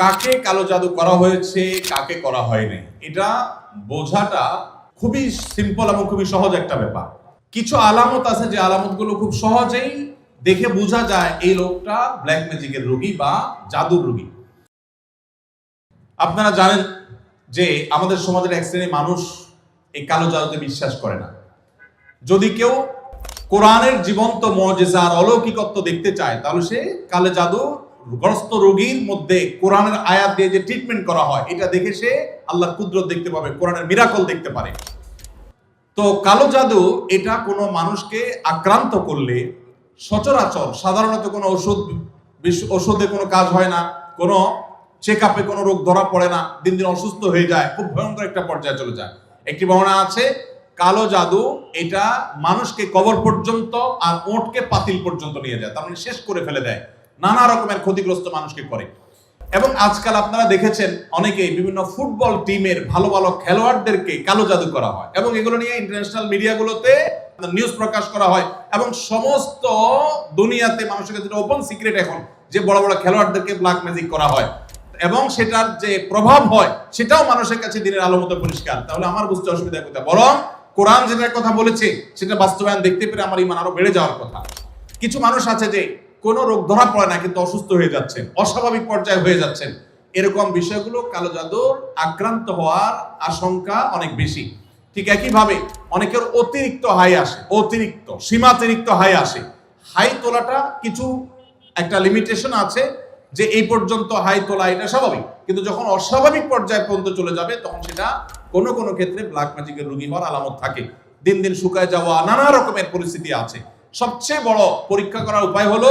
কাকে কালো জাদু করা হয়েছে, কাকে করা হয়নি। এটা বোঝাটা খুবই সিম্পল এবং খুবই সহজ একটা ব্যাপার। কিছু আলামত আছে যে আলামতগুলো খুব সহজেই দেখে বোঝা যায় এই লোকটা ব্ল্যাক ম্যাজিকের রোগী বা জাদুর রোগী। আপনারা জানেন যে আমাদের সমাজের এক শ্রেণির মানুষ এই কালো জাদুতে বিশ্বাস করে না। যদি কেউ কোরআনের জীবন্ত মজেজার অলৌকিকত্ব দেখতে চায়, তাহলে সে কালো জাদু গ্রস্ত রোগীর মধ্যে কোরআনের আয়াত দিয়ে যে ট্রিটমেন্ট করা হয়, এটা দেখে সে আল্লাহর কুদরত দেখতে পাবে, কোরআনের মিরাকল দেখতে পারে। তো কালো জাদু, এটা কোনো মানুষকে আক্রান্ত করলে সচরাচর সাধারণত কোনো ওষুধ ওষুধে কোনো কাজ হয় না, কোনো চেক আপে কোনো রোগ ধরা পড়ে না, দিন দিন অসুস্থ হয়ে যায়, খুব ভয়ঙ্কর একটা পর্যায়ে চলে যায়। একটি বর্ণনা আছে, কালো জাদু, এটা মানুষকে কবর পর্যন্ত আর ওঁটকে পাতিল পর্যন্ত নিয়ে যায়, তার মানে শেষ করে ফেলে দেয়। নানা রকমের ক্ষতিগ্রস্ত মানুষকে করে। এবং আজকাল আপনারা দেখেছেন অনেকেই বিভিন্ন ফুটবল টিমের ভালো ভালো খেলোয়াড়দেরকে কালো জাদু করা হয় এবং এগুলো নিয়ে ইন্টারন্যাশনাল মিডিয়াগুলোতে নিউজ প্রকাশ করা হয় এবং সমস্ত দুনিয়াতে মানুষের কাছে ওপেন সিক্রেট এখন, যে বড় বড় খেলোয়াড়দেরকে ব্ল্যাক ম্যাজিক করা হয়। এবং সেটার যে প্রভাব হয়, সেটাও মানুষের কাছে দিনের আলো মতো পরিষ্কার। তাহলে আমার বুঝতে অসুবিধা কোথায় বরং কোরআন যেটার কথা বলেছে, সেটা বাস্তবায়ন দেখতে পেরে আমার ইমান আরও বেড়ে যাওয়ার কথা। কিছু মানুষ আছে যে কোনো রোগ ধরা পড়ে না, কিন্তু অসুস্থ হয়ে যাচ্ছেন, অস্বাভাবিক পর্যায়ে হয়ে যাচ্ছেন। এরকম বিষয়গুলো কালো জাদুর আক্রান্ত হওয়ার আশঙ্কা অনেক বেশি। ঠিক একইভাবে অনেকের অতিরিক্ত হাই আসে, অতিরিক্ত, সীমাতিরিক্ত হাই আসে। হাই তোলাটা কিছু একটা লিমিটেশন আছে যে এই পর্যন্ত হাই তোলা এটা স্বাভাবিক। কিন্তু যখন অস্বাভাবিক পর্যায়ে পর্যন্ত চলে যাবে, তখন সেটা কোনো কোনো ক্ষেত্রে ব্ল্যাক ম্যাজিকের রোগী হওয়ার আলামত থাকে। দিন দিন শুকায় যাওয়া, নানা রকমের পরিস্থিতি আছে। সবচেয়ে বড় পরীক্ষা করার উপায় হলো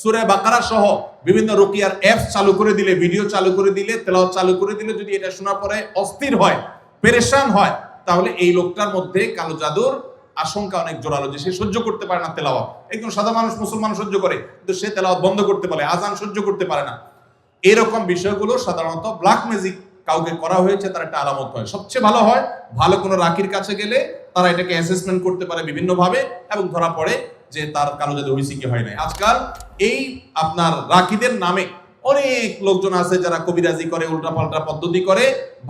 সুরে বাকারা সহ বিভিন্ন রোকিয়ার অ্যাপস চালু করে দিলে, ভিডিও চালু করে দিলে, তেলাওয়াত চালু করে দিলে যদি এটা শোনার পরে অস্থির হয়, পেরেশান হয়, তাহলে এই লোকটার মধ্যে কালো জাদুর আশঙ্কা অনেক জোরালো যে সে সহ্য করতে পারে না তেলাওয়াত। একজন সাদা মানুষ মুসলমান সহ্য করে, কিন্তু সে তেলাওয়াত বন্ধ করতে পারে, আজান সহ্য করতে পারে না। এরকম বিষয়গুলো সাধারণত ব্ল্যাক ম্যাজিক কাউকে করা হয়েছে, তার একটা আলামত হয়। সবচেয়ে ভালো হয়, ভালো কোনো রাখির কাছে গেলে তারা এটাকে অ্যাসেসমেন্ট করতে পারে বিভিন্নভাবে এবং ধরা পড়ে যে তার কালো জাদু হয়েছে কি হয় নাই। আজকাল এই আপনার রাখিদের নামে অনেক লোকজন আছে যারা কবিরাজি করে, উল্টাপাল্টা পদ্ধতি করে,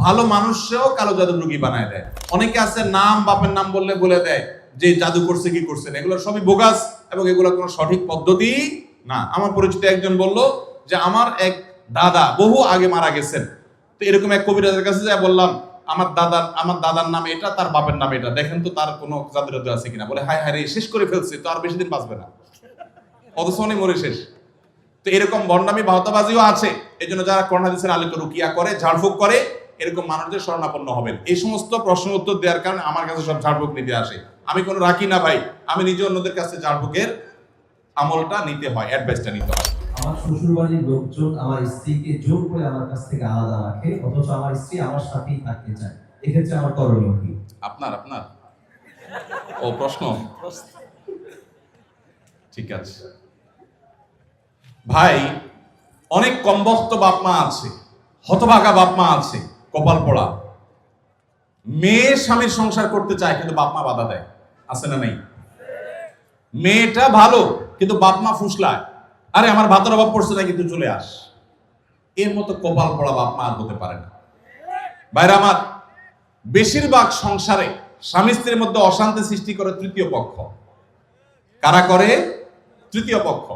ভালো মানুষও কালো জাদুর রোগী বানায় দেয়। অনেকে আছে নাম, বাপের নাম বললে বলে দেয় যে জাদু করছে, কি করছে এগুলো সবই বোগাস এবং এগুলো কোনো সঠিক পদ্ধতি না। আমার পরিচিত একজন বলল যে, আমার এক দাদা বহু আগে মারা গেছেন। তো এরকম এক কবিরাজের কাছে যা বললাম আমার দাদার আমার দাদার নাম এটা, তার বাপের নাম এটা। দেখেন তো তার কোনো জাদুরাদু আছে কিনা। বলে, হায় হায় রে, শেষ করে ফেলছে, তো আর বেশি দিন বাঁচবে না। অথচ অনেক মরে শেষ। তো এরকম বন্ডামি বাহতাবাজিও আছে। এই জন্য যারা করোনা দিচ্ছেন আলোকে রুকিয়া করে, ঝাড়ফুঁক করে, এরকম মানুষদের শরণাপন্ন হবেন। এই সমস্ত প্রশ্ন উত্তর দেওয়ার কারণে আমার কাছে সব ঝাড়ফুঁক নিতে আসে। আমি কোনো রাখি না ভাই। আমি নিজে অন্যদের কাছে ঝাড়ফুঁকের আমলটা নিতে হয় অ্যাডভাইসটা নিতে হয়। আমার শ্বশুরবাড়ির লোকজন আমার স্ত্রীকে জোর করে আমার কাছ থেকে আলাদা রাখে, অথচ আমার স্ত্রী আমার সাথেই থাকতে চায়। এক্ষেত্রে আমার করণীয় কি? আপনার আপনার। ও প্রশ্ন? ঠিক আছে। ভাই, অনেক কমবক্ত বাপ মা আছে, হতভাগা বাপ মা আছে, কপাল পড়া। মেয়ে স্বামীর সংসার করতে চায়, কিন্তু বাপ মা বাধা দেয়। আছে না নাই? মেয়েটা ভালো, কিন্তু বাপ মা ফুসলায়। আরে, আমার ভাতের অভাব পড়ছে না কিন্তু চলে আস। এর মতো কপাল পড়া বাপ মা আর হতে পারে না। বাইরে আমার, বেশিরভাগ সংসারে স্বামী স্ত্রীর মধ্যে অশান্তি সৃষ্টি করে তৃতীয় পক্ষ। কারা করে? তৃতীয় পক্ষ।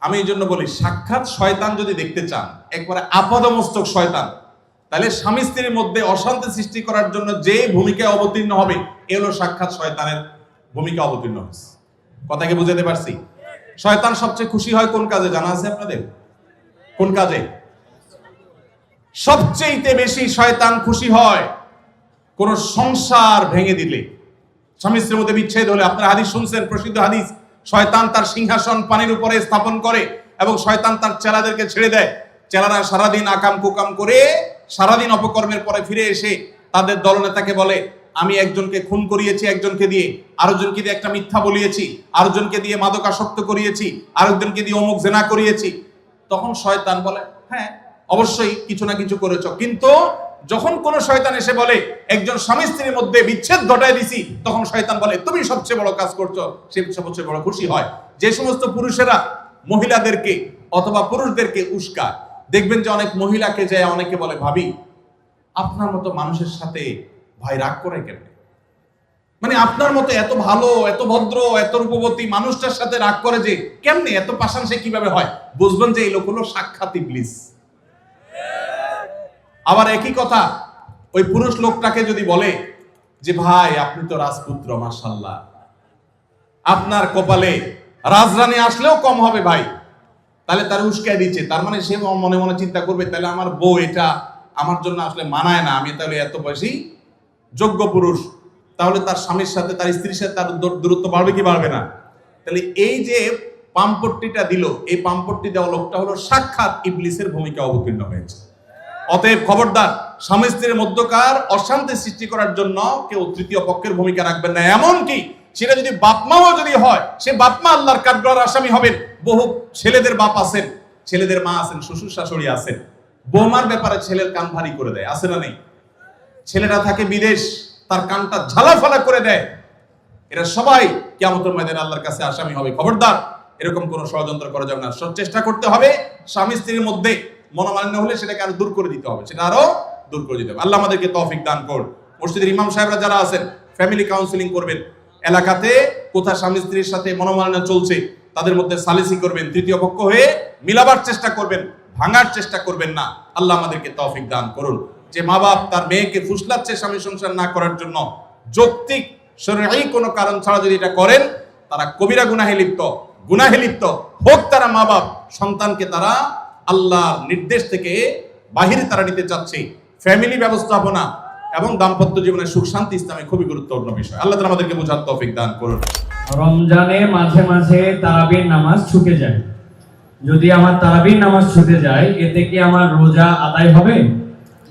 আমি এই জন্য বলি, সাক্ষাৎ শয়তান যদি দেখতে চান, একবারে আপাদমস্তক শয়তান, তাহলে স্বামী স্ত্রীর মধ্যে অশান্তি সৃষ্টি করার জন্য যে ভূমিকায় অবতীর্ণ হবে, এ হলো সাক্ষাৎ শয়তানের ভূমিকা অবতীর্ণ হয়েছে। কথাকে বুঝাতে পারছি? শয়তান সবচেয়ে খুশি হয় কোন কাজে? জানা আছে আপনাদের? কোন কাজে? সবচেয়ে বেশি শয়তান খুশি হয় কোন সংসার ভেঙে দিলে। স্বামী স্ত্রীর মধ্যে বিচ্ছেদ হলে আপনারা হাদিস শুনছেন, প্রসিদ্ধ হাদিস। শয়তান তার সিংহাসন পানির উপরে স্থাপন করে এবং শয়তান তার চেলাদেরকে ছেড়ে দেয়। চেলারা সারাদিন আকাম কুকাম করে সারাদিন অপকর্মের পরে ফিরে এসে তাদের দলনেতাকে বলে আমি একজনকে খুন করিয়েছি একজনকে দিয়ে, আরেকজনকে দিয়ে একটা মিথ্যা বলিয়েছি, আরেকজনকে দিয়ে মাদকাসক্ত করিয়েছি, আরেকজনকে দিয়ে অমুক জেনা করিয়েছি। তখন শয়তান বলে হ্যাঁ অবশ্যই কিছু না কিছু করেছ। কিন্তু যখন কোন শয়তান এসে বলে, একজন স্বামী স্ত্রীর মধ্যে বিচ্ছেদ ঘটায় দিছি, তখন শয়তান বলে, তুমি সবচেয়ে বড় কাজ করছ, সে সবচেয়ে বড় খুশি হয়। যে সমস্ত পুরুষেরা মহিলাদেরকে অথবা পুরুষদেরকে উস্কায়। দেখবেন যে অনেক মহিলাকে যায়, অনেকে বলে, ভাবি, আপনার মতো মানুষের সাথে ভাই, রাগ করে কেমনে? মানে আপনার মতো এত ভালো, এত ভদ্র, এত রূপবতী মানুষটার সাথে রাগ করে যে কেমনে, এত পাশান সে কীভাবে হয়? বুঝবেন যে এই লোক হলো সাক্ষাৎ ইবলিস আবার একই কথা, ওই পুরুষ লোকটাকে যদি বলে যে, ভাই, আপনি তো রাজপুত্র মাসাল্লাহ আপনার কপালে রাজরানী আসলেও কম হবে ভাই। তাহলে তার উস্কায় দিচ্ছে। তার মানে সে মনে মনে চিন্তা করবে, তাহলে আমার বউ এটা আমার জন্য আসলে মানায় না। আমি তাহলে এত বয়সী যোগ্য পুরুষ, তাহলে তার স্বামীর সাথে, তার স্ত্রীর সাথে তার দূরত্ব বাড়বে কি বাড়বে না? তাহলে এই যে পাম্পট্টিটা দিল, এই পাম্পট্টি দেওয়া লোকটা হলো সাক্ষাৎ ইবলিসের ভূমিকা অবতীর্ণ হয়েছে। অতএব খবরদার, স্বামী স্ত্রীর মধ্যকার অশান্তি সৃষ্টি করার জন্য কেউ তৃতীয় পক্ষের ভূমিকা রাখবেন না। এমন কি সেটা যদি বাপমাও যদি হয়, সে বাপমা আল্লাহর কাঠগড়ার আসামি হবেন। বহু ছেলেদের বাপ আছেন, ছেলেদের মা আছেন, শ্বশুর শাশুড়ি আছেন। বৌমার ব্যাপারে ছেলের কান ভারী করে দেয়, আছে না নেই? ছেলেরা থাকে বিদেশ, তার কানটা ঝালাফালা করে দেয়। এরা সবাই কিয়ামতের ময়দানে আল্লাহর কাছে আসামি হবে। খবরদার, এরকম কোনো ষড়যন্ত্র করা যাবে না। চেষ্টা করতে হবে স্বামী স্ত্রীর মধ্যে মনোমালিন্য হলে সেটাকে আরও দূর করে দিতে হবে, সেটা আরও দূর করে দিতে হবে। আল্লাহ আমাদেরকে তৌফিক দান করুন। মসজিদের ইমাম সাহেবরা যারা আছেন ফ্যামিলি কাউন্সিলিং করবেন, এলাকাতে কোথা স্বামী স্ত্রীর সাথে মনোমালিন্য চলছে, তাদের মধ্যে সালিসি করবেন, তৃতীয় পক্ষ হয়ে মিলাবার চেষ্টা করবেন, ভাঙার চেষ্টা করবেন না। আল্লাহ আমাদেরকে তৌফিক দান করুন। যে মা বাপ তার মেয়েকে ফুসলাচ্ছে স্বামী সংসার না করার জন্য, যৌক্তিক, শরীরী কোনো কারণ ছাড়া যদি এটা করেন, তারা কবিরা গুনাহে লিপ্ত গুনাহে লিপ্ত। হোক তারা মা বাপ, সন্তানকে তারা আল্লাহর নির্দেশ থেকে বাহিরে তারা নিতে চাচ্ছে। ফ্যামিলি ব্যবস্থাপনা এবং দাম্পত্য জীবনের সুখ, শান্তি ইসলামে খুবই গুরুত্বপূর্ণ বিষয়। আল্লাহ তাআলা আমাদেরকে বোঝার তৌফিক দান করুন। রমজানে মাঝে মাঝে তারাবির নামাজ ছুটে যায়। যদি আমার তারাবির নামাজ ছুটে যায়, এতে কি আমার রোজা আদায় হবে?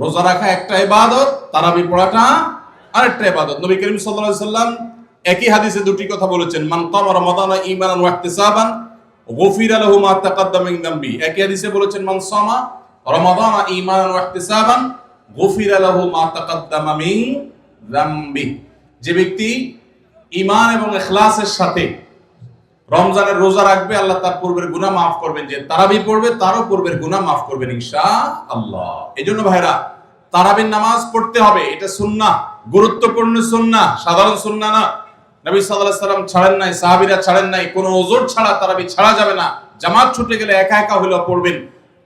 রোজা রাখা একটা ইবাদত, তারাবি পড়াটা আরেকটা ইবাদত। নবী করিম সাল্লাল্লাহু আলাইহি সাল্লাম একই হাদিসে দুটি কথা বলেছেন, মান কামা রমাদানা ঈমানান ওয়া ইহতিসাবান, গুফিরা লাহু মা তাকাদ্দামা মিন যামবি একই হাদিসে বলেছেন, মান সামা রমাদানা ঈমানান ওয়া ইহতিসাবান, গুফিরা লাহু মা তাকাদ্দামা মিন যামবি যে ব্যক্তি ঈমান এবং ইখলাসের সাথে রমজানের রোজা রাখবে, আল্লাহ তার পূর্বের গুনাহ মাফ করবেন। যে তারাবি পড়বে, তারও পূর্বের গুনাহ মাফ করবেন ইনশা আল্লাহ এই জন্য ভাইরা, তারাবির নামাজ পড়তে হবে, এটা সুন্নাহ, গুরুত্বপূর্ণ সুন্নাহ, সাধারণ সুন্নাহ না। নবী আলাইহি সাল্লাম ছাড়েন নাই, সাহাবীরা ছাড়েন নাই, কোনো ওজোর ছাড়া তারাবি ছাড়া যাবে না। জামাত ছুটে গেলে একা একা হলেও পড়বেন।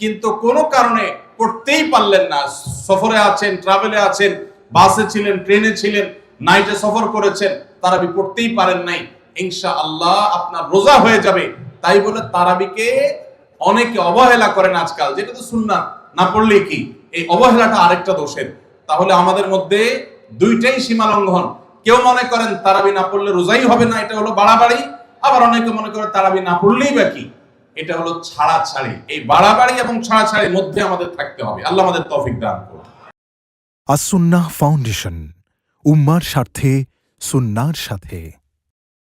কিন্তু কোনো কারণে পড়তেই পারলেন না। সফরে আছেন ট্রাভেলে আছেন বাসে ছিলেন ট্রেনে ছিলেন নাইটে সফর করেছেন, তারাবি পড়তেই পারেন নাই। ইনশা আল্লাহ আপনার রোজা হয়ে যাবে। তাই বলে তারাবিকে অনেকে অবহেলা করেন আজকাল। যেটা তো সুন্নাত না পড়লে কি? এই অবহেলাটা আরেকটা দোষের। তাহলে আমাদের মধ্যে দুইটাই সীমা লঙ্ঘন। কেউ মনে করেন তারাবি না পড়লে রোজাই হবে না, এটা হলো বাড়াবাড়ি। আবার অনেকে মনে করে তারাবি না পড়লেই বা কি? এটা হলো ছাড়া ছাড়ি এই বাড়াবাড়ি এবং ছাড়া ছাড়ির মধ্যে আমাদের থাকতে হবে। আল্লাহ আমাদের তৌফিক দান করুন। আসুন্নাহ ফাউন্ডেশন, উম্মার স্বার্থে, সুন্নার সাথে।